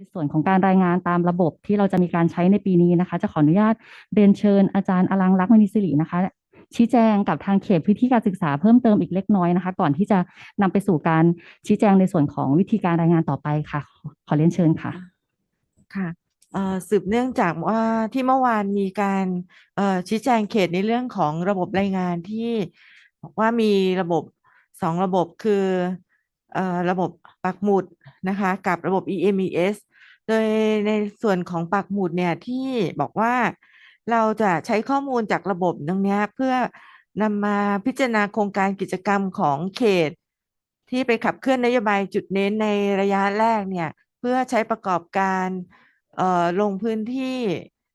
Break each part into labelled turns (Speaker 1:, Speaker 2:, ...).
Speaker 1: ในส่วนของการรายงานตามระบบที่เราจะมีการใช้ในปีนี้นะคะ จะขออนุญาตเรียนเชิญอาจารย์อลังลักมณีสิรินะคะ ชี้แจงกับทางเขตพื้นที่การศึกษาเพิ่มเติมอีกเล็กน้อยนะคะ ก่อนที่จะนำไปสู่การชี้แจงในส่วนของวิธีการรายงานต่อไปค่ะ ขอเรียนเชิญค่ะ
Speaker 2: ค่ะสืบเนื่องจากว่าที่เมื่อวานมีการชี้แจงเขตในเรื่องของระบบรายงานที่บอกว่ามีระบบสองระบบคือเอ่อระบบปักหมุดนะคะกับระบบ EMES โดยในส่วนของปักหมุดเนี่ยที่บอกว่าเราจะใช้ข้อมูลจากระบบตรงนี้เพื่อนำมาพิจารณาโครงการกิจกรรมของเขต ที่ไปขับเคลื่อนนโยบายจุดเน้นในระยะแรกเนี่ยเพื่อใช้ประกอบการลงพื้นที่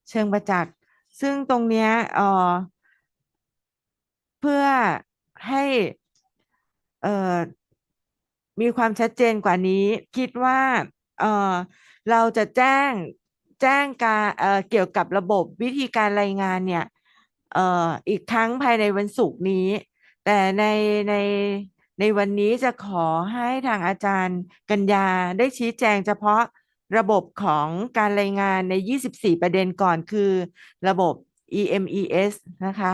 Speaker 2: เชิงประจักษ์ซึ่งตรงนี้เเพื่อให้เอ่อมีความชัดเจนกว่านี้คิดว่า เราจะแจ้งแจ้งการเเกี่ยวกับระบบวิธีการรายงานเนี่ยอออีกครั้งภายในวันศุกร์นี้ แต่ในในในวันนี้จะขอให้ทางอาจารย์กัญญาได้ชี้แจงเฉพาะระบบของการรายงานใน 24 ประเด็นก่อนคือระบบ EMES นะคะ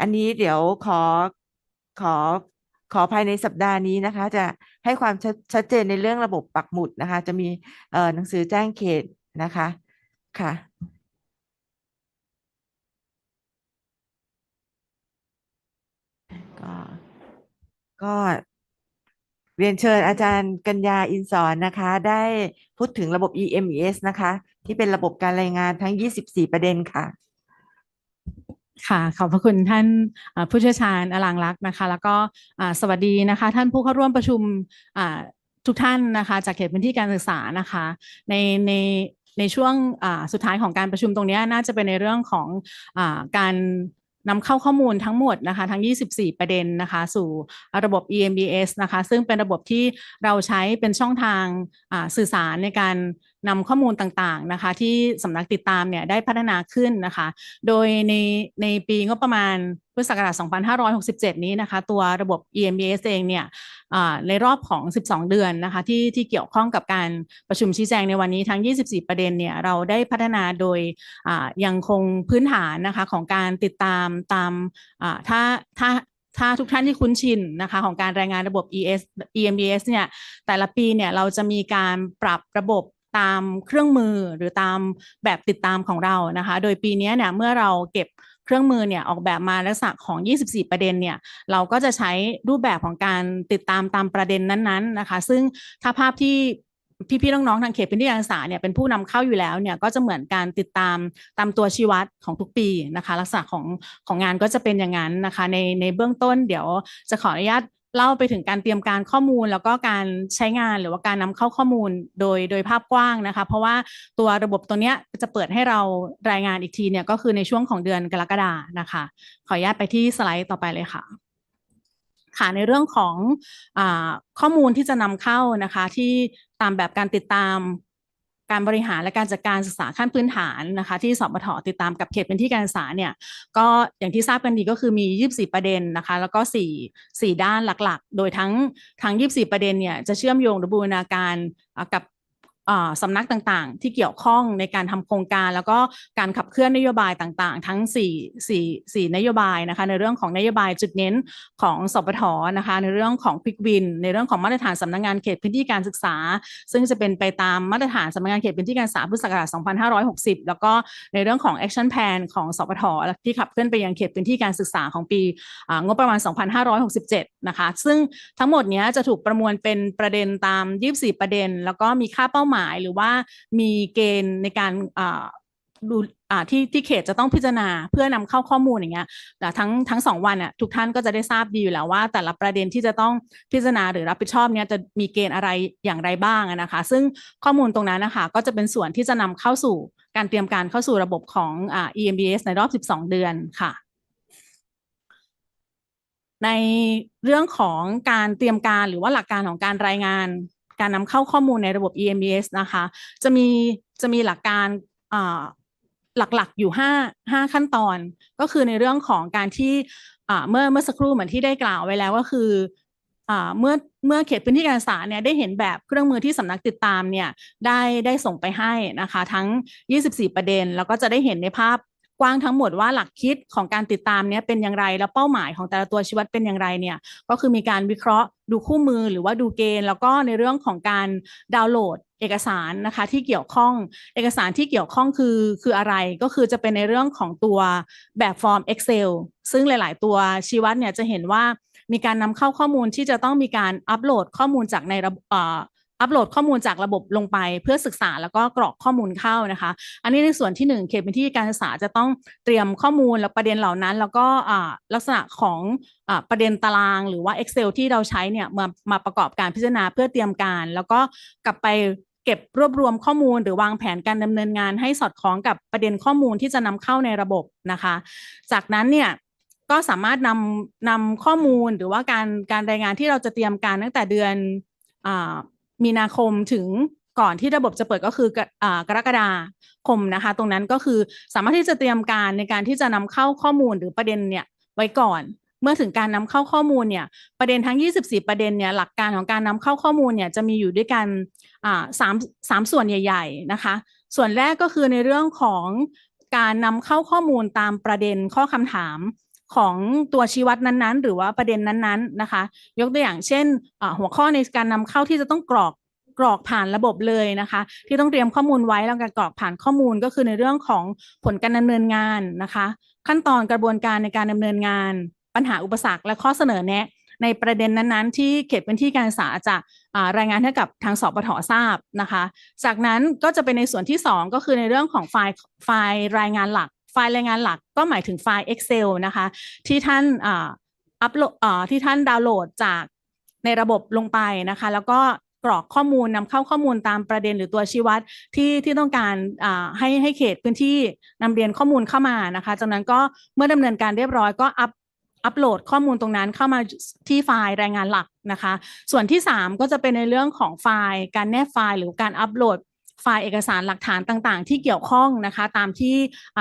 Speaker 2: อันนี้เดี๋ยวขอขอ ขอภายในสัปดาห์นี้นะคะ จะให้ความชัดชัดเจนในเรื่องระบบปักหมุดนะคะ จะมีเอ่อหนังสือแจ้งเขตนะคะค่ะก็ก็เรียนเชิญอาจารย์กัญญาอินสอนนะคะ ได้พูดถึงระบบ EMES นะคะ ที่เป็นระบบการรายงานทั้ง 24 ประเด็นค่ะ
Speaker 3: ค่ะขอบพระคุณท่านผู้เชี่ยวชาญอลังลักษ์นะคะ แล้วก็สวัสดีนะคะ ท่านผู้เข้าร่วมประชุมทุกท่านนะคะจากเขตพื้นที่การศึกษานะคะในในในช่วงสุดท้ายของการประชุมตรงนี้น่าจะเป็นในเรื่องของอการนำเข้าข้อมูลทั้งหมดนะคะทั้ง 24 ประเด็นนะคะ สู่ระบบ EMBS นะคะ ซึ่งเป็นระบบที่เราใช้เป็นช่องทางสื่อสารในการ นำข้อมูลต่างๆนะคะ ที่สำนักติดตามเนี่ยได้พัฒนาขึ้นนะคะ โดยในในปีงบประมาณพุทธศักราช 2567 นี้นะคะ ตัวระบบ EMBS เองเนี่ยในรอบของ 12 เดือนนะคะที่ที่เกี่ยวข้องกับการประชุมชี้แจงในวันนี้ทั้ง 24 ประเด็นเนี่ยเราได้พัฒนาโดยยังคงพื้นฐานนะคะของการติดตามตามถ้าถ้าถ้าทุกท่านที่คุ้นชินนะคะของการรายงานระบบ ES EMBS เนี่ยแต่ละปีเนี่ยเราจะมีการปรับระบบ ตามเครื่องมือหรือตามแบบติดตามของเรานะคะ โดยปีนี้เนี่ยเมื่อเราเก็บเครื่องมือเนี่ยออกแบบมาลักษณะของ 24 ประเด็นเนี่ยเราก็จะใช้รูปแบบของการติดตามตามประเด็นนั้นๆนะคะ ซึ่งถ้าภาพที่พี่ๆน้องๆทางเขตพื้นที่การศึกษาเนี่ยเป็นผู้นำเข้าอยู่แล้วเนี่ยก็จะเหมือนการติดตามตามตัวชี้วัดของทุกปีนะคะ ลักษณะของของงานก็จะเป็นอย่างนั้นนะคะ ในในเบื้องต้นเดี๋ยวจะขออนุญาต เล่าไปถึงการเตรียมการข้อมูลแล้วก็การใช้งานหรือว่าการนำเข้าข้อมูลโดยโดยภาพกว้างนะคะ เพราะว่าตัวระบบตัวเนี้ยจะเปิดให้เรารายงานอีกทีเนี่ยก็คือในช่วงของเดือนกรกฎานะคะ ขออนุญาตไปที่สไลด์ต่อไปเลยค่ะค่ะในเรื่องของอข้อมูลที่จะนำเข้านะคะที่ตามแบบการติดตาม การบริหารและการจัดการศึกษาขั้นพื้นฐานนะคะที่สบทติดตามกับเขตพื้นที่การศึกษาเนี่ยก็อย่างที่ทราบกันดีก็คือมี 24 ประเด็นนะคะแล้วก็ 4 4 ด้านหลักๆ โดยทั้งทั้ง 24 ประเด็นเนี่ยจะเชื่อมโยงหรือบูรณาการกับ สำนักต่างๆ ที่เกี่ยวข้องในการทำโครงการ แล้วก็การขับเคลื่อนนโยบายต่างๆ ทั้ง4 4 4นโยบายนะคะในเรื่องของนโยบายจุดเน้นของสปทนะคะในเรื่องของควิกวิน ในเรื่องของมาตรฐานสำนักงานเขตพื้นที่การศึกษา ซึ่งจะเป็นไปตามมาตรฐานสำนักงานเขตพื้นที่การศึกษาพุทธศักราช2560 แล้วก็ในเรื่องของ action plan ของสปทที่ขับเคลื่อนไปยังเขตพื้นที่การศึกษาของปีงบประมาณ 2567 นะคะซึ่งทั้งหมดนี้จะถูกประมวลเป็นประเด็นตาม 24 ประเด็น แล้วก็มีค่าเป้าหมายหรือว่ามีเกณฑ์ในการดูที่ที่เขตจะต้องพิจารณาเพื่อนำเข้าข้อมูลอย่างเงี้ยแต่ทั้งทั้งสองวันอะทุกท่านก็จะได้ทราบดีอยู่แล้วว่า แต่ละประเด็นที่จะต้องพิจารณาหรือรับผิดชอบเนี้ยจะมีเกณฑ์อะไรอย่างไรบ้างนะคะ ซึ่งข้อมูลตรงนั้นนะคะก็จะเป็นส่วนที่จะนำเข้าสู่การเตรียมการเข้าสู่ระบบของอ่า EMBS ในรอบ 12 เดือนค่ะ ในเรื่องของการเตรียมการหรือว่าหลักการของการรายงาน การนำเข้าข้อมูลในระบบ EMBS นะคะ จะมีจะมีหลักการหลักๆอยู่ห้าห้าขั้นตอน ก็คือในเรื่องของการที่เมื่อเมื่อสักครู่เหมือนที่ได้กล่าวไว้แล้วก็คืออเมื่อเมื่อเขตพื้นที่การศึกษาเนี่ยได้เห็นแบบเครื่องมือที่สำนักติดตามเนี่ยได้ได้ส่งไปให้นะคะ ทั้ง 24 ประเด็น แล้วก็จะได้เห็นในภาพ ว้างทั้งหมดว่าหลักคิดของการติดตามเนี่ยเป็นอย่างไร แล้วเป้าหมายของแต่ละตัวชีวัดเป็นอย่างไรเนี่ยก็คือมีการวิเคราะห์ดูคู่มือหรือว่าดูเกณฑ์ แล้วก็ในเรื่องของการดาวน์โหลดเอกสารนะคะที่เกี่ยวข้องเอกสารที่เกี่ยวข้องคือคืออะไรก็คือจะเป็นในเรื่องของตัวแบบฟอร์ม Excel ซึ่งหลาย ๆ ตัวชีวัดเนี่ยจะเห็นว่ามีการนำเข้าข้อมูลที่จะต้องมีการอัปโหลดข้อมูลจากในระบบ อัปโหลดข้อมูลจากระบบลงไปเพื่อศึกษาแล้วก็กรอกข้อมูลเข้านะคะ อันนี้ในส่วนที่หนึ่งเขตพื้นที่การศึกษาจะต้องเตรียมข้อมูลและประเด็นเหล่านั้น แล้วก็ลักษณะของอประเด็นตาราง หรือว่า Excel ที่เราใช้เนี่ยมามาประกอบการพิจารณาเพื่อเตรียมการ แล้วก็กลับไปเก็บรวบรวมข้อมูลหรือวางแผนการดำเนินงาน ให้สอดคล้องกับประเด็นข้อมูลที่จะนำเข้าในระบบนะคะ จากนั้นเนี่ยก็สามารถนำนำข้อมูลหรือว่าการการรายงานที่เราจะเตรียมการตั้งแต่เดือน มีนาคมถึงก่อนที่ระบบจะเปิดก็คือกรอกรกฎาคมนะคะ ตรงนั้นก็คือสามารถที่จะเตรียมการในการที่จะนำเข้าข้อมูลหรือประเด็นเนี่ยไว้ก่อน เมื่อถึงการนำเข้าข้อมูลเนี่ยประเด็นทั้ง 24 ประเด็นเนี่ยหลักการของการนำเข้าข้อมูลเนี่ยจะมีอยู่ด้วยกันสามสามส่วนใหญ่ ๆนะคะ ส่วนแรกก็คือในเรื่องของการนำเข้าข้อมูลตามประเด็นข้อคำถาม ของตัวชี้วัดนั้นๆ หรือว่าประเด็นนั้นๆนะคะ ยกตัวอย่างเช่น หัวข้อในการนำเข้าที่จะต้องกรอกกรอกผ่านระบบเลยนะคะ ที่ต้องเตรียมข้อมูลไว้แล้วการกรอกผ่านข้อมูลก็คือในเรื่องของผลการดำเนินงานนะคะ ขั้นตอนกระบวนการในการดำเนินงาน ปัญหาอุปสรรคและข้อเสนอแนะ ในประเด็นนั้นๆ ที่เขตพื้นที่การศึกษาจะารายงานให้กับทางสปททราบนะคะ จากนั้นก็จะเป็นในส่วนที่ 2 ก็คือในเรื่องของไฟล์ไฟล์รายงานหลัก ไฟล์รายงานหลักก็หมายถึงไฟล์ Excel นะคะ ที่ท่านอ่าอัปโหลดที่ท่านดาวน์โหลดจากในระบบลงไปนะคะ แล้วก็กรอกข้อมูลนำเข้าข้อมูลตามประเด็นหรือตัวชี้วัดที่ที่ต้องการให้ให้เขตพื้นที่นำเรียนข้อมูลเข้ามานะคะ จากนั้นก็เมื่อดำเนินการเรียบร้อยก็อัปอัปโหลดข้อมูลตรงนั้นเข้ามาที่ไฟล์รายงานหลักนะคะ ส่วนที่ 3 ก็จะเป็นในเรื่องของไฟล์ การแนบไฟล์ หรือการอัปโหลด ไฟล์เอกสารหลักฐานต่างๆ ที่เกี่ยวข้องนะคะ ตามที่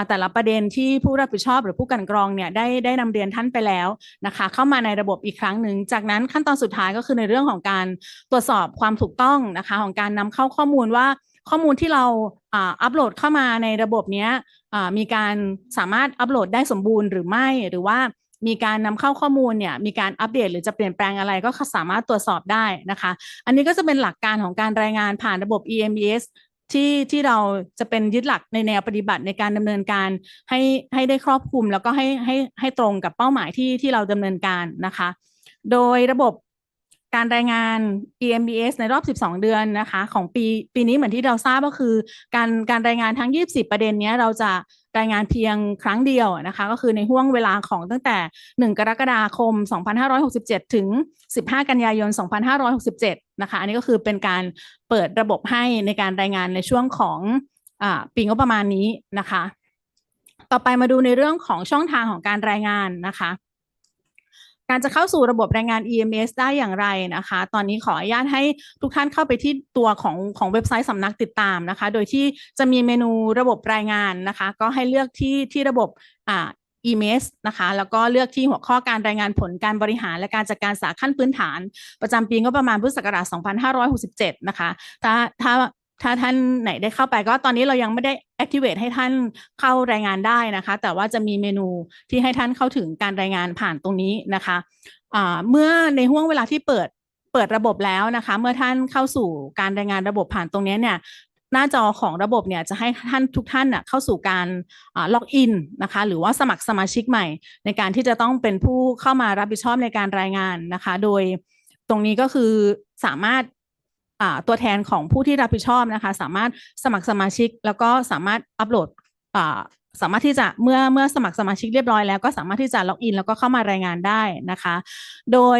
Speaker 3: แต่ละประเด็นที่ผู้รับผิดชอบหรือผู้กันกรองเนี่ยได้ได้นำเรียนท่านไปแล้วนะคะ เข้ามาในระบบอีกครั้งหนึ่ง จากนั้นขั้นตอนสุดท้ายก็คือในเรื่องของการตรวจสอบความถูกต้องนะคะ ของการนำเข้าข้อมูลว่าข้อมูลที่เราอัปโหลดเข้ามาในระบบเนี้ยมีการสามารถอัปโหลดได้สมบูรณ์หรือไม่หรือว่า มีการนำเข้าข้อมูลเนี่ยมีการอัปเดตหรือจะเปลี่ยนแปลงอะไรก็สามารถตรวจสอบได้นะคะ อันนี้ก็จะเป็นหลักการของการรายงานผ่านระบบ EMBS ที่ที่เราจะเป็นยึดหลักในแนวปฏิบัติในการดำเนินการให้ให้ได้ครอบคลุม แล้วก็ให้ให้ให้ตรงกับเป้าหมายที่ที่เราดำเนินการนะคะ โดยระบบ การรายงาน EMBS ในรอบ 12 เดือนนะคะ ของปีปีนี้เหมือนที่เราทราบก็คือ การการรายงานทั้ง24ประเด็นเนี้ยเราจะรายงานเพียงครั้งเดียวนะคะ ก็คือในห่วงเวลาของตั้งแต่ 1 กรกฎาคม 2567 ถึง 15 กันยายน 2567 นะคะ อันนี้ก็คือเป็นการเปิดระบบให้ในการรายงานในช่วงของอปีงบประมาณนี้นะคะ ต่อไปมาดูในเรื่องของช่องทางของการรายงานนะคะ การจะเข้าสู่ระบบรายงาน EMS ได้อย่างไรนะคะ ตอนนี้ขออนุญาตให้ทุกท่านเข้าไปที่ตัวของของเว็บไซต์สำนักติดตามนะคะ โดยที่จะมีเมนูระบบรายงานนะคะ ก็ให้เลือกที่ที่ระบบอ่า EMS นะคะ แล้วก็เลือกที่หัวข้อการรายงานผลการบริหาร และการจัดการสาขั้นพื้นฐาน ประจำปีงบประมาณพุทธศักราช 2567 นะคะ ถ้าถ้า ถ้าท่านไหนได้เข้าไปก็ตอนนี้เรายังไม่ได้ activate ให้ท่านเข้ารายงานได้นะคะ แต่ว่าจะมีเมนูที่ให้ท่านเข้าถึงการรายงานผ่านตรงนี้นะคะอ่าเมื่อในห่วงเวลาที่เปิดเปิดระบบแล้วนะคะ เมื่อท่านเข้าสู่การรายงานระบบผ่านตรงนี้เนี่ยหน้าจอของระบบเนี่ยจะให้ท่านทุกท่านน่ะเข้าสู่การล็อกอินนะคะ หรือว่าสมัครสมาชิกใหม่ ในการที่จะต้องเป็นผู้เข้ามารับผิดชอบในการรายงานนะคะ โดยตรงนี้ก็คือสามารถ ตัวแทนของผู้ที่รับผิดชอบนะคะ สามารถสมัครสมาชิก แล้วก็สามารถอัปโหลดสามารถที่จะเมื่อเมื่อสมัครสมาชิกเรียบร้อยแล้วก็สามารถที่จะล็อกอินแล้วก็เข้ามารายงานได้นะคะ โดย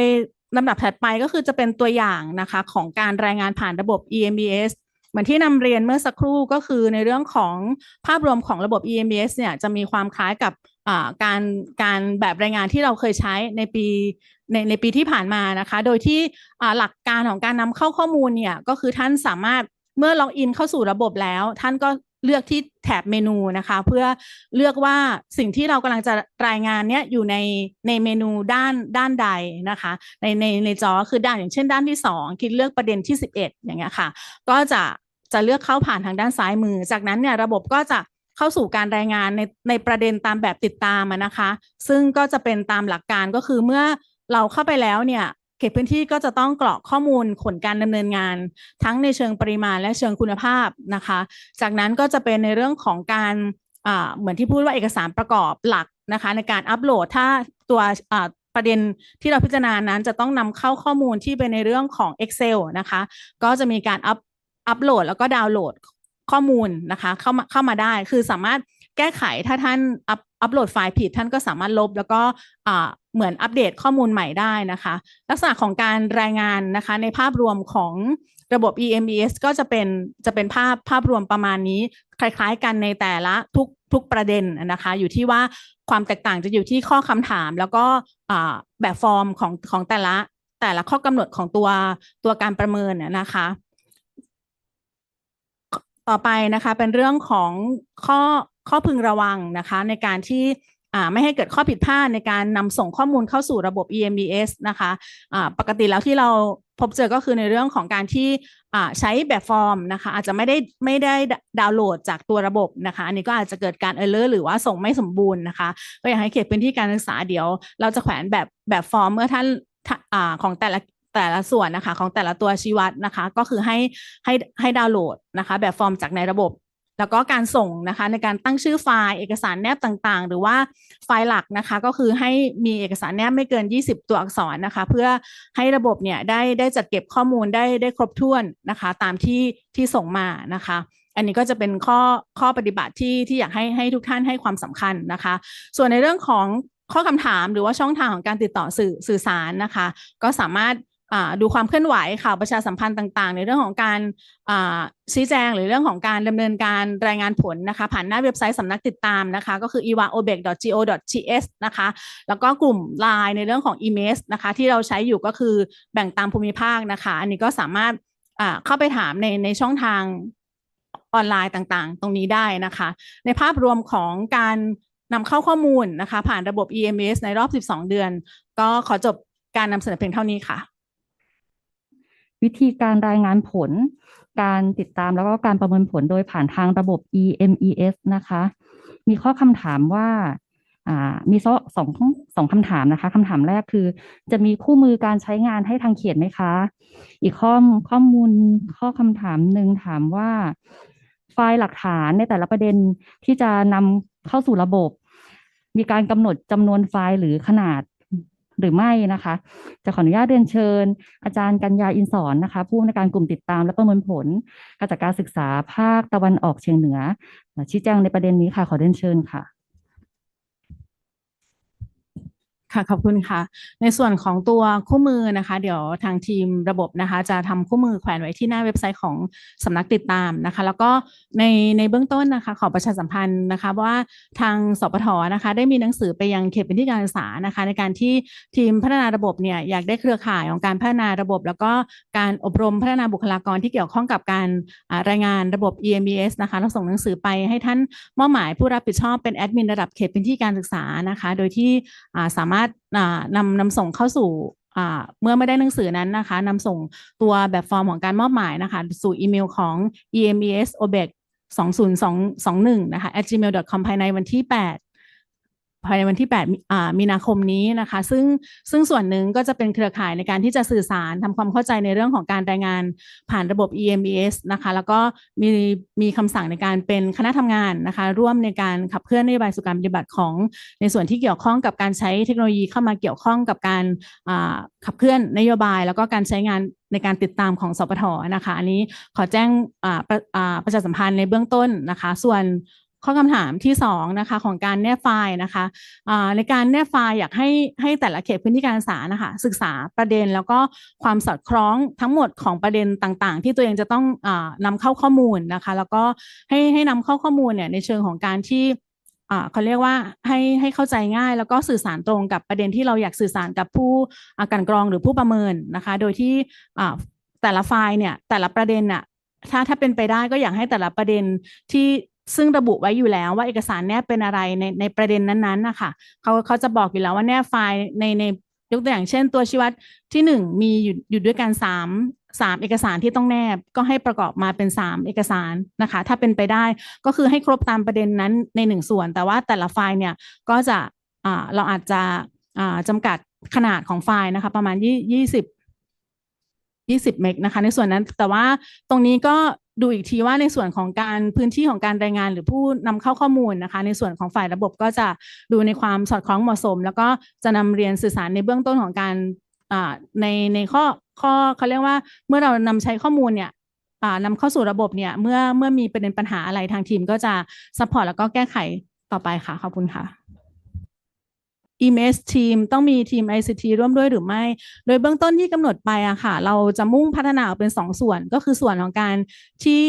Speaker 3: ลำดับถัดไปก็คือจะเป็นตัวอย่างนะคะของการรายงานผ่านระบบ EMBS เหมือนที่นำเรียนเมื่อสักครู่ก็คือในเรื่องของภาพรวมของระบบ EMBS เนี่ยจะมีความคล้ายกับ การการแบบรายงานที่เราเคยใช้ในปีในในปีที่ผ่านมานะคะ โดยที่หลักการของการนำเข้าข้อมูลเนี่ยก็คือท่านสามารถเมื่อล็อกอินเข้าสู่ระบบแล้ว ท่านก็เลือกที่แถบเมนูนะคะ เพื่อเลือกว่าสิ่งที่เรากำลังจะรายงานเนี้ยอยู่ในในเมนูด้านด้านใดนะคะ ในในในจอคือด้านอย่างเช่นด้านที่สองคิดเลือกประเด็นที่ 11 อย่างเงี้ยค่ะ ก็จะจะเลือกเข้าผ่านทางด้านซ้ายมือ จากนั้นเนี่ยระบบก็จะ เข้าสู่การรายงานในในประเด็นตามแบบติดตามนะคะ ซึ่งก็จะเป็นตามหลักการก็คือเมื่อเราเข้าไปแล้วเนี่ยเขตพื้นที่ก็จะต้องกรอกข้อมูลผลการดำเนินงาน ทั้งในเชิงปริมาณและเชิงคุณภาพนะคะ จากนั้นก็จะเป็นในเรื่องของการเหมือนที่พูดว่าเอกสารประกอบหลักนะคะ ในการอัปโหลดถ้าตัวประเด็นที่เราพิจารณานั้นจะต้องนำเข้าข้อมูลที่เป็นในเรื่องของ Excel นะคะ ก็จะมีการอัปอัปโหลดแล้วก็ดาวน์โหลด ข้อมูลนะคะเข้ามาเข้ามาได้คือสามารถแก้ไขถ้าท่านอัปอัปโหลดไฟล์ผิด ท่านก็สามารถลบแล้วก็เหมือนอัปเดตข้อมูลใหม่ได้นะคะ ลักษณะของการรายงานนะคะในภาพรวมของระบบ EMES ก็จะเป็นจะเป็นภาพภาพรวมประมาณนี้ คล้ายๆ กันในแต่ละทุกทุกประเด็นนะคะ อยู่ที่ว่าความแตกต่างจะอยู่ที่ข้อคำถาม แล้วก็แบบฟอร์มของของแต่ละแต่ละข้อกำหนดของตัวตัวการประเมินนะคะ ต่อไปนะคะเป็นเรื่องของข้อข้อพึงระวังนะคะ ในการที่ไม่ให้เกิดข้อผิดพลาดในการนำส่งข้อมูลเข้าสู่ระบบ EMBS นะคะอ่าปกติแล้วที่เราพบเจอก็คือในเรื่องของการที่ใช้แบบฟอร์มนะคะ อาจจะไม่ได้ไม่ได้ดาวน์โหลดจากตัวระบบนะคะ อันนี้ก็อาจจะเกิดการ error หรือว่าส่งไม่สมบูรณ์นะคะ ก็อยากให้เขตพื้นที่การศึกษาเดี๋ยว เราจะแขวนแบบแบบฟอร์มเมื่อท่านของแต่ละ แต่ละส่วนนะคะของแต่ละตัวชีวัดนะคะ ก็คือให้ให้ให้ดาวน์โหลดนะคะ แบบฟอร์มจากในระบบ แล้วก็การส่งนะคะในการตั้งชื่อไฟล์เอกสารแนบต่างๆ หรือว่าไฟล์หลักนะคะ ก็คือให้มีเอกสารแนบไม่เกิน 20 ตัวอักษรนะคะ เพื่อให้ระบบเนี่ยได้ได้จัดเก็บข้อมูลได้ได้ครบถ้วนนะคะ ตามที่ที่ส่งมานะคะอันนี้ก็จะเป็นข้อข้อปฏิบัติที่ที่อยากให้ให้ทุกท่านให้ความสำคัญนะคะ ส่วนในเรื่องของข้อคำถามหรือว่าช่องทางของการติดต่อสื่อสื่อสารนะคะ ก็สามารถ ดูความเคลื่อนไหวข่าวประชาสัมพันธ์ต่าง ๆ ในเรื่องของการชี้แจงหรือเรื่องของการดำเนินการรายงานผลนะคะ ผ่านหน้าเว็บไซต์สำนักติดตามนะคะ ก็คือ evaobek.go.th นะคะ แล้วก็กลุ่ม Line ในเรื่องของ e m a i l นะคะ ที่เราใช้อยู่ก็คือแบ่งตามภูมิภาคนะคะ อันนี้ก็สามารถเข้าไปถามในในช่องทางออนไลน์ต่างๆ ตรงนี้ได้นะคะ ในภาพรวมของการนำเข้าข้อมูลนะคะ ผ่านระบบ EMS ในรอบ 12 เดือน ก็ขอจบการนำเสนอเพียงเท่านี้ค่ะ
Speaker 1: วิธีการรายงานผล การติดตามแล้วก็การประเมินผลโดยผ่านทางระบบ EMES นะคะ มีข้อคำถามว่ามีสองสองสองคำถามนะคะคำถามแรกคือ จะมีคู่มือการใช้งานให้ทางเขตไหมคะ อีกข้อข้อมูลข้อคำถามหนึ่งถามว่า ไฟล์หลักฐานในแต่ละประเด็นที่จะนำเข้าสู่ระบบ มีการกำหนดจำนวนไฟล์หรือขนาด หรือไม่นะคะ จะขออนุญาตเรียนเชิญ อาจารย์กัญญาอินสอนนะคะ ผู้อำนวยการกลุ่มติดตามและประเมินผลการจัดการศึกษาภาคตะวันออกเฉียงเหนือชี้แจงในประเด็นนี้ค่ะขอเรียนเชิญค่ะ
Speaker 3: ค่ะขอบคุณค่ะ ในส่วนของตัวคู่มือนะคะ เดี๋ยวทางทีมระบบนะคะ จะทำคู่มือแขวนไว้ที่หน้าเว็บไซต์ของสำนักติดตามนะคะ แล้วก็ในในเบื้องต้นนะคะ ขอประชาสัมพันธ์นะคะว่าทางสปทนะคะ ได้มีหนังสือไปยังเขตพื้นที่การศึกษานะคะ ในการที่ทีมพัฒนาระบบเนี่ยอยากได้เครือข่ายของการพัฒนาระบบ แล้วก็การอบรมพัฒนาบุคลากรที่เกี่ยวข้องกับการรายงานระบบ EMBS นะคะแล้วส่งหนังสือไปให้ท่านมอบหมายผู้รับผิดชอบเป็นแอดมินระดับเขตพื้นที่การศึกษานะคะ โดยที่สามารถารถนำนำส่งเข้าสู่เมื่อไม่ได้หนังสือนั้นนะคะนำส่งตัวแบบฟอร์มของการมอบหมายนะคะ สู่อีเมลของ emesobec 20221 นะคะ at gmail.com ภายในวันที่ 8 ภายในวันที่ 8 มีนาคมนี้นะคะ ซึ่งซึ่งส่วนหนึ่งก็จะเป็นเครือข่ายในการที่จะสื่อสารทำความเข้าใจในเรื่องของการรายงานผ่านระบบ EMBS นะคะ แล้วก็มีมีคำสั่งในการเป็นคณะทำงานนะคะ ร่วมในการขับเคลื่อนนโยบายสู่การปฏิบัติของในส่วนที่เกี่ยวข้องกับการใช้เทคโนโลยีเข้ามาเกี่ยวข้องกับการขับเคลื่อนนโยบาย แล้วก็การใช้งานในการติดตามของสปทนะคะ อันนี้ขอแจ้งประประชาสัมพันธ์ในเบื้องต้นนะคะ ส่วน ข้อคำถามที่สองนะคะของการแนบไฟล์นะคะในการแนบไฟล์อยากให้ให้แต่ละเขตพื้นที่การศึกษานะคะศึกษาประเด็นแล้วก็ความสอดคล้องทั้งหมดของประเด็นต่างๆ ที่ตัวเองจะต้องอนำเข้าข้อมูลนะคะ แล้วก็ให้ให้นำเข้าข้อมูลเนี่ยในเชิงของการที่เขาเรียกว่าให้ให้เข้าใจง่าย แล้วก็สื่อสารตรงกับประเด็นที่เราอยากสื่อสารกับผู้อากลันกรองหรือผู้ประเมินนะคะ โดยที่แต่ละไฟล์เนี่ยแต่ละประเด็นน่ะถ้าถ้าเป็นไปได้ก็อยากให้แต่ละประเด็นที่ ซึ่งระบุไว้อยู่แล้วว่าเอกสารแนบเป็นอะไรในในประเด็นนั้นๆนะคะเขาเขาจะบอกอยู่แล้วว่าแนบไฟล์ในในยกตัวอย่างเช่น ตัวชี้วัดที่หนึ่งมีอยู่อยู่ด้วยกันสามสามเอกสารที่ต้องแนบก็ให้ประกอบมาเป็นสามเอกสารนะคะ ถ้าเป็นไปได้ก็คือให้ครบตามประเด็นนั้นในหนึ่งส่วน แต่ว่าแต่ละไฟล์เนี่ยก็จะเราอาจจะอ่าจำกัดขนาดของไฟล์นะคะ ประมาณยี่ยี่สิบ20 เมกนะคะ ในส่วนนั้นแต่ว่าตรงนี้ก็ ดูอีกทีว่าในส่วนของการพื้นที่ของการรายงานหรือผู้นำเข้าข้อมูลนะคะ ในส่วนของฝ่ายระบบก็จะดูในความสอดคล้องเหมาะสม แล้วก็จะนำเรียนสื่อสารในเบื้องต้นของการในในข้อข้อเขาเรียกว่าเมื่อเรานำใช้ข้อมูลเนี่ยนำเข้าสู่ระบบเนี่ยเมื่อเมื่อมีประเด็นปัญหาอะไรทางทีมก็จะซัพพอร์ตแล้วก็แก้ไขต่อไปค่ะ ขอบคุณค่ะ EMS ทีมต้องมีทีม ICT ร่วมด้วยหรือไม่ โดยเบื้องต้นที่กำหนดไปอะค่ะ เราจะมุ่งพัฒนาออกเป็น 2 ส่วน ก็คือส่วนของการที่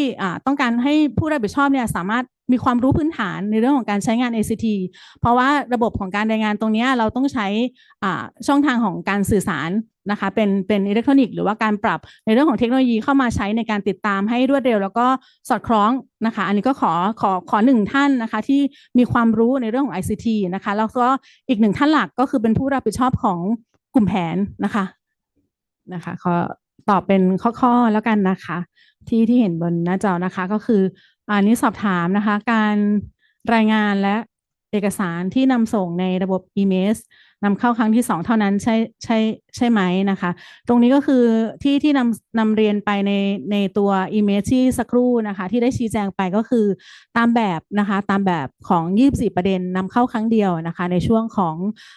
Speaker 3: ต้องการให้ผู้รับผิดชอบเนี่ยสามารถมีความรู้พื้นฐานในเรื่องของการใช้งาน ICT เพราะว่าระบบของการรายงานตรงนี้เราต้องใช้ช่องทางของการสื่อสาร นะคะเป็นเป็นอิเล็กทรอนิกส์หรือว่าการปรับในเรื่องของเทคโนโลยีเข้ามาใช้ในการติดตามให้รวดเร็ว แล้วก็สอดคล้องนะคะ อันนี้ก็ขอขอขอหนึ่งท่านนะคะ ที่มีความรู้ในเรื่องของ ICT นะคะ แล้วก็อีกหนึ่งท่านหลักก็คือเป็นผู้รับผิดชอบของกลุ่มแผนนะคะนะคะขอตอบเป็นข้อๆแล้วกันนะคะ ที่ที่เห็นบนหน้าจอนะคะก็คืออันนี้สอบถามนะคะ การรายงานและเอกสารที่นำส่งในระบบ EMS นำเข้าครั้งที่สองเท่านั้นใช่ใช่ใช่ไหมนะคะ ตรงนี้ก็คือที่ที่นำนำเรียนไปในในตัว image ที่สักครู่นะคะ ที่ได้ชี้แจงไปก็คือตามแบบนะคะตามแบบของ 24 ประเด็นนำเข้าครั้งเดียวนะคะ ในช่วงของ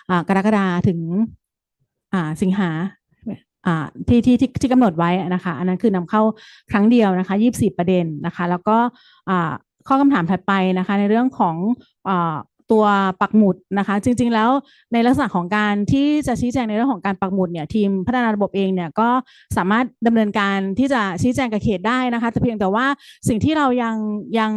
Speaker 3: อกรกฎาถึงสิงหาที่ที่ที่ที่กำหนดไว้นะคะอันนั้นคือนำเข้าครั้งเดียวนะคะ24 ประเด็นนะคะ แล้วก็ข้อคำถามถัดไปนะคะ ในเรื่องของ ตัวปักหมุดนะคะ จริง ๆ แล้วในลักษณะของการที่จะชี้แจงในเรื่องของการปักหมุดเนี่ยทีมพัฒนาระบบเองเนี่ยก็สามารถดำเนินการที่จะชี้แจงกับเขตได้นะคะแต่เพียงแต่ว่าสิ่งที่เรายังยัง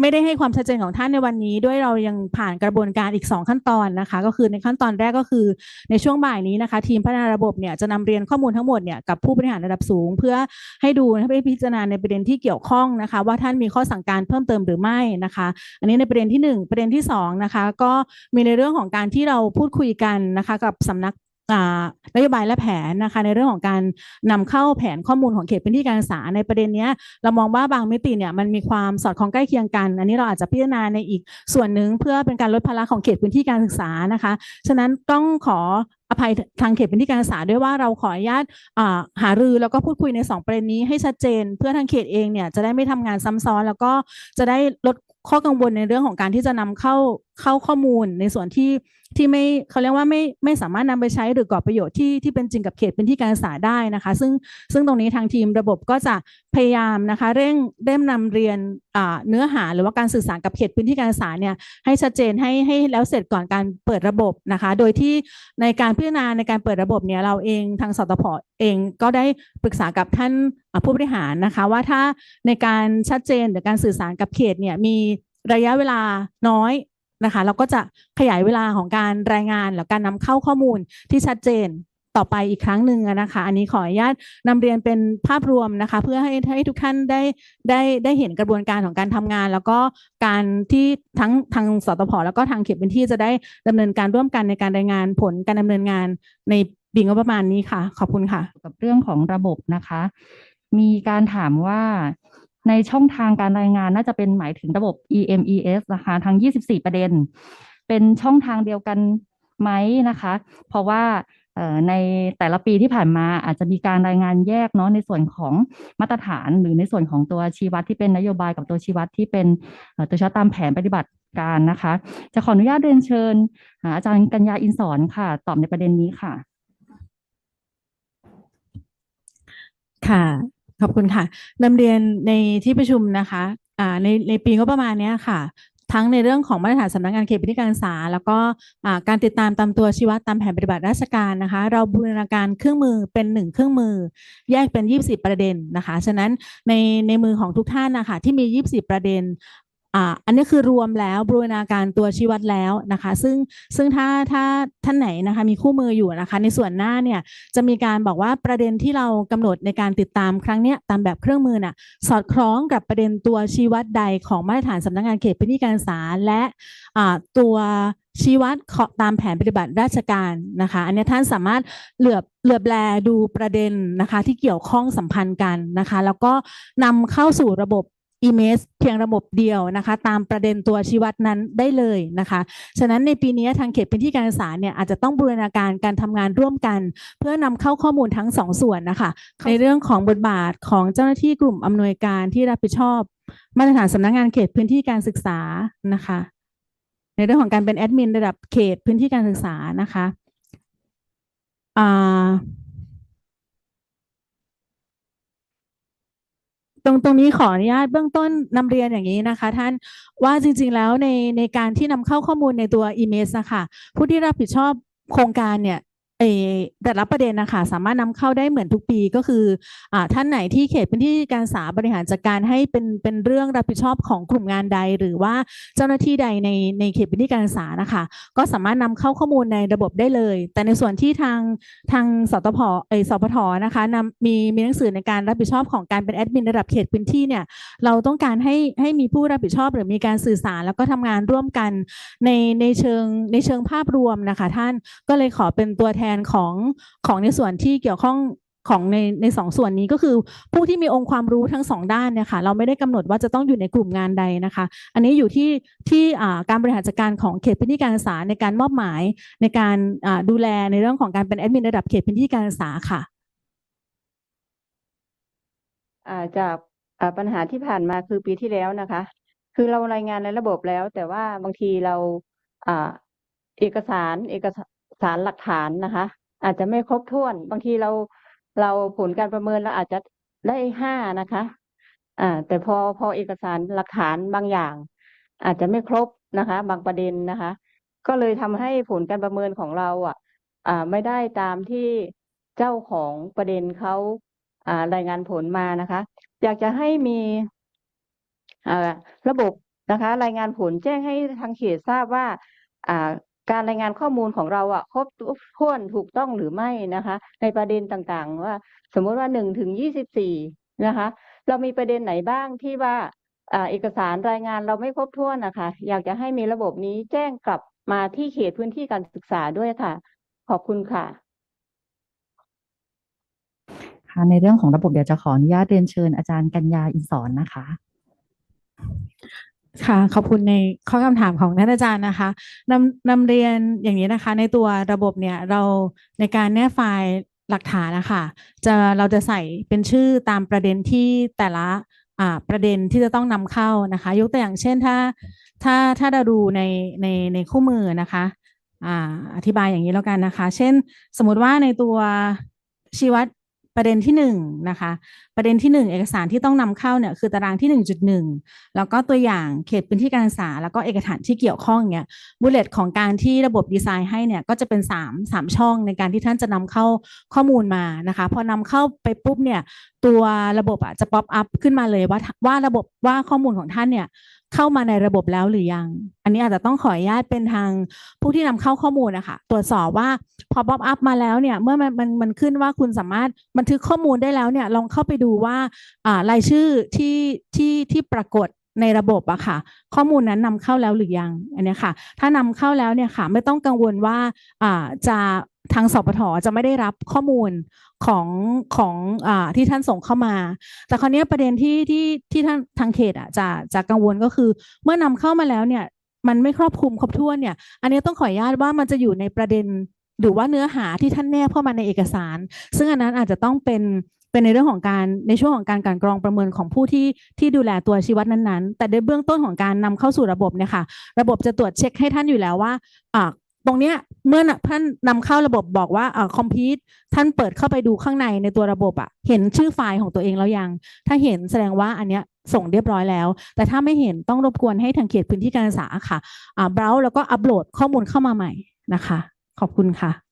Speaker 3: ไม่ได้ให้ความชัดเจนของท่านในวันนี้ ด้วยเรายังผ่านกระบวนการอีก 2 ขั้นตอนนะคะ ก็คือในขั้นตอนแรกก็คือในช่วงบ่ายนี้นะคะ ทีมพัฒนาระบบเนี่ยจะนำเรียนข้อมูลทั้งหมดเนี่ยกับผู้บริหารระดับสูง เพื่อให้ดูให้พิจารณาในประเด็นที่เกี่ยวข้องนะคะ ว่าท่านมีข้อสั่งการเพิ่มเติมหรือไม่นะคะ อันนี้ในประเด็นที่ 1 ประเด็นที่2นะคะก็มีในเรื่องของการที่เราพูดคุยกันนะคะ กับสำนัก นโยบายและแผนนะคะในเรื่องของการนำเข้าแผนข้อมูลของเขตพื้นที่การศึกษาในประเด็นนี้เรามองว่าบางมิติเนี่ยมันมีความสอดคล้องใกล้เคียงกัน อันนี้เราอาจจะพิจารณาในอีกส่วนหนึ่งเพื่อเป็นการลดภาระของเขตพื้นที่การศึกษานะคะฉะนั้นต้องขออภัยทางเขตพื้นที่การศึกษาด้วยว่าเราขออนุญาตหารือแล้วก็พูดคุยในสองประเด็นนี้ให้ชัดเจน เพื่อทางเขตเองเนี่ยจะได้ไม่ทำงานซ้ำซ้อน แล้วก็จะได้ลดข้อกังวลในเรื่องของการที่จะนำเข้าเข้าข้อมูลในส่วนที่ที่ไม่เขาเรียกว่าไม่ไม่สามารถนำไปใช้หรือก่อประโยชน์ที่ที่เป็นจริงกับเขตพื้นที่การศึกษาได้นะคะ ซึ่งซึ่งตรงนี้ทางทีมระบบก็จะพยายามนะคะเร่งเร่มนำเรียนเนื้อหาหรือว่าการสื่อสารกับเขตพื้นที่การศึกษาเนี่ยให้ชัดเจนให้ให้แล้วเสร็จก่อนการเปิดระบบนะคะ โดยที่ในการพิจารณาในการเปิดระบบเนี่ยเราเองทางสตพเองก็ได้ปรึกษากับท่านผู้บริหารนะคะว่าถ้าในการชัดเจนหรือการสื่อสารกับเขตเนี่ยมีระยะเวลาน้อย นะคะเราก็จะขยายเวลาของการรายงานหรือการนำเข้าข้อมูลที่ชัดเจนต่อไปอีกครั้งหนึ่งนะคะ อันนี้ขออนุญาตนำเรียนเป็นภาพรวมนะคะ เพื่อให้ให้ทุกท่านได้ได้ได้เห็นกระบวนการของการทำงาน แล้วก็การที่ทั้งทางสตพแล้วก็ทางเขตพื้นที่จะได้ดำเนินการร่วมกันในการรายงานผลการดำเนินงานในปีงบประมาณนี้ค่ะ ขอบคุณค่ะ
Speaker 1: กับเรื่องของระบบนะคะ มีการถามว่า ในช่องทางการรายงานน่าจะเป็นหมายถึงระบบ EMES นะคะทั้ง 24 ประเด็น เป็นช่องทางเดียวกันไหมนะคะ เพราะว่าในแต่ละปีที่ผ่านมาอาจจะมีการรายงานแยกเนาะในส่วนของมาตรฐานหรือในส่วนของตัวชี้วัดที่เป็นนโยบายกับตัวชี้วัดที่เป็นตัวชี้วัดตามแผนปฏิบัติการนะคะ จะขออนุญาตเรียนเชิญ อาจารย์กัญญาอินสอนค่ะ ตอบในประเด็นนี้ค่ะ
Speaker 3: ค่ะ ขอบคุณค่ะนำเรียนในที่ประชุมนะคะในในปีงบประมาณนี้ค่ะ ทั้งในเรื่องของมาตรฐานสำนักงานเขตพื้นที่การศึกษา แล้วก็การติดตามตามตัวชีวะตามแผนปฏิบัติราชการนะคะ เราบูรณาการเครื่องมือเป็นหนึ่งเครื่องมือ แยกเป็น 24 ประเด็นนะคะ ฉะนั้นในในมือของทุกท่านนะคะที่มี 24 ประเด็น อ่าอันนี้คือรวมแล้วบรูรณาการตัวชี้วัดแล้วนะคะ ซึ่งซึ่งถ้าถ้าท่านไหนนะคะมีคู่มืออยู่นะคะ ในส่วนหน้าเนี่ยจะมีการบอกว่าประเด็นที่เรากำหนดในการติดตามครั้งเนี้ยตามแบบเครื่องมือน่ะสอดคล้องกับประเด็นตัวชี้วัดใดของมาตรฐานสำนักงานเขตพื้นที่การศึกษาและอ่าตัวชี้วัดขอตามแผนปฏิบัติราชการนะคะ อันนี้ท่านสามารถเหลือบเหลือบแลดูประเด็นนะคะ ที่เกี่ยวข้องสัมพันธ์กันนะคะ แล้วก็นำเข้าสู่ระบบ e-mail เพียงระบบเดียวนะคะ ตามประเด็นตัวชี้วัดนั้นได้เลยนะคะ ฉะนั้นในปีนี้ทางเขตพื้นที่การศึกษาเนี่ยอาจจะต้องบูรณาการการทำงานร่วมกัน เพื่อนำเข้าข้อมูลทั้งสองส่วนนะคะ ในเรื่องของบทบาทของเจ้าหน้าที่กลุ่มอำนวยการที่รับผิดชอบ มาตรฐานสำนักงานเขตพื้นที่การศึกษานะคะ ในเรื่องของการเป็นแอดมินระดับเขตพื้นที่การศึกษานะคะอ่า ตรงตรงนี้ขออนุญาตเบื้องต้นนำเรียนอย่างนี้นะคะ ท่านว่าจริง ๆ แล้วในในการที่นำเข้าข้อมูลในตัว e m a s นะคะผู้ที่รับผิดชอบโครงการเนี่ย เอแต่ละประเด็นนะคะสามารถนำเข้าได้เหมือนทุกปีก็คืออ่าท่านไหนที่เขตพื้นที่การศึกษาบริหารจัดการให้เป็นเป็นเรื่องรับผิดชอบของกลุ่มงานใด หรือว่าเจ้าหน้าที่ใดในในเขตพื้นที่การศึกษานะคะ ก็สามารถนำเข้าข้อมูลในระบบได้เลย แต่ในส่วนที่ทางทางสตพเอสพทนะคะนำมีมีหนังสือในการรับผิดชอบของการเป็นแอดมินระดับเขตพื้นที่เนี่ยเราต้องการให้ให้มีผู้รับผิดชอบ หรือมีการสื่อสารแล้วก็ทำงานร่วมกันในในเชิงในเชิงภาพรวมนะคะ ท่านก็เลยขอเป็นตัวแทนของของในส่วนที่เกี่ยวข้องของในในสองส่วนนี้ก็คือผู้ที่มีองค์ความรู้ทั้งสองด้านเนี่ยค่ะเราไม่ได้กำหนดว่าจะต้องอยู่ในกลุ่มงานใดนะคะ อันนี้อยู่ที่ที่การบริหารจัดการของเขตพื้นที่การศึกษาในการมอบหมายในการดูแลในเรื่องของการเป็นแอดมินระดับเขตพื้นที่การศึกษาค่ะ
Speaker 4: จากปัญหาที่ผ่านมาคือปีที่แล้วนะคะ คือเรารายงานในระบบแล้ว แต่ว่าบางทีเราอ่าเอกสารเอก สารหลักฐานนะคะ อาจจะไม่ครบถ้วน บางทีเราเราผลการประเมินเราอาจจะได้ห้านะคะอ่าแต่พอพอเอกสารหลักฐานบางอย่าง อาจจะไม่ครบนะคะ บางประเด็นนะคะ ก็เลยทำให้ผลการประเมินของเราอะอ่าไม่ได้ตามที่เจ้าของประเด็นเขาอ่ารายงานผลมานะคะ อยากจะให้มีอ่าระบบนะคะ รายงานผลแจ้งให้ทางเขตทราบว่าอ่า การรายงานข้อมูลของเราอะครบถ้วนถูกต้องหรือไม่นะคะ ในประเด็นต่างๆ ว่า สมมติว่าหนึ่งถึงยี่สิบสี่นะคะ เรามีประเด็นไหนบ้างที่ว่าอ่าเอกสารรายงานเราไม่ครบถ้วนนะคะ อยากจะให้มีระบบนี้แจ้งกลับมาที่เขตพื้นที่การศึกษาด้วยค่ะ ขอบคุณค่ะ
Speaker 1: ค่ะในเรื่องของระบบเดี๋ยวจะขออนุญาตเรียนเชิญอาจารย์กัญญาอินสอนนะคะ
Speaker 3: ค่ะขอบคุณในข้อคำถามของท่านอาจารย์นะคะนำนำเรียนอย่างนี้นะคะ ในตัวระบบเนี่ยเราในการแนบไฟล์หลักฐานนะคะจะเราจะใส่เป็นชื่อตามประเด็นที่แต่ละอ่าประเด็นที่จะต้องนำเข้านะคะ ยกตัวอย่างเช่นถ้าถ้าถ้าเราดูในในในคู่มือนะคะอ่าอธิบายอย่างนี้แล้วกันนะคะ เช่น สมมุติว่าในตัวชีวัด ประเด็นที่หนึ่งนะคะประเด็นที่หนึ่งเอกสารที่ต้องนำเข้าเนี่ยคือตารางที่หนึ่งจุดหนึ่งแล้วก็ตัวอย่างเขตพื้นที่การศึกษา แล้วก็เอกสารที่เกี่ยวข้องเนี่ยบุลเลตของการที่ระบบดีไซน์ให้เนี่ยก็จะเป็น 3 3 ช่องในการที่ท่านจะนำเข้าข้อมูลมานะคะพอนำเข้าไปปุ๊บเนี่ยตัวระบบอะจะป๊อปอัพขึ้นมาเลยว่าว่าระบบว่าข้อมูลของท่านเนี่ย เข้ามาในระบบแล้วหรือยัง อันนี้อาจจะต้องขออนุญาตเป็นทางผู้ที่นำเข้าข้อมูลนะคะตรวจสอบว่าพอป๊อปอัพมาแล้วเนี่ยเมื่อมันมันมันขึ้นว่าคุณสามารถบันทึกข้อมูลได้แล้วเนี่ยลองเข้าไปดูว่าอ่ารายชื่อที่ที่ที่ปรากฏ ในระบบอะค่ะ ข้อมูลนั้นนำเข้าแล้วหรือยังอันนี้ค่ะ ถ้านำเข้าแล้วเนี่ยค่ะ ไม่ต้องกังวลว่าจะทางสปทจะไม่ได้รับข้อมูลของของอที่ท่านส่งเข้ามา แต่คราวนี้ประเด็นที่ที่ที่ท่านทางเขตอะจะจะกังวลก็คือ เมื่อนำเข้ามาแล้วเนี่ย มันไม่ครอบคลุมครบถ้วนเนี่ย อันนี้ต้องขออนุญาตว่ามันจะอยู่ในประเด็นหรือว่าเนื้อหาที่ท่านแนบเข้ามาในเอกสาร ซึ่งอันนั้นอาจจะต้องเป็น เป็นในเรื่องของการในช่วงของการกลันกรองประเมินของผู้ที่ที่ดูแลตัวชีวัดนั้นๆ แต่ในเบื้องต้นของการนำเข้าสู่ระบบเนี่ยค่ะ ระบบจะตรวจเช็คให้ท่านอยู่แล้วว่าอ่าตรงเนี้ยเมื่อน่ะท่านนำเข้าระบบบอกว่าอ่าคอมพิวท่านเปิดเข้าไปดูข้างในในตัวระบบอะเห็นชื่อไฟล์ของตัวเองแล้วยัง ถ้าเห็นแสดงว่าอันเนี้ยส่งเรียบร้อยแล้ว แต่ถ้าไม่เห็นต้องรบกวนให้ทางเขตพื้นที่การศึกษาค่ะอ่าเบราว์แล้วก็อัปโหลดข้อมูลเข้ามาใหม่นะคะ ขอบคุณค่ะ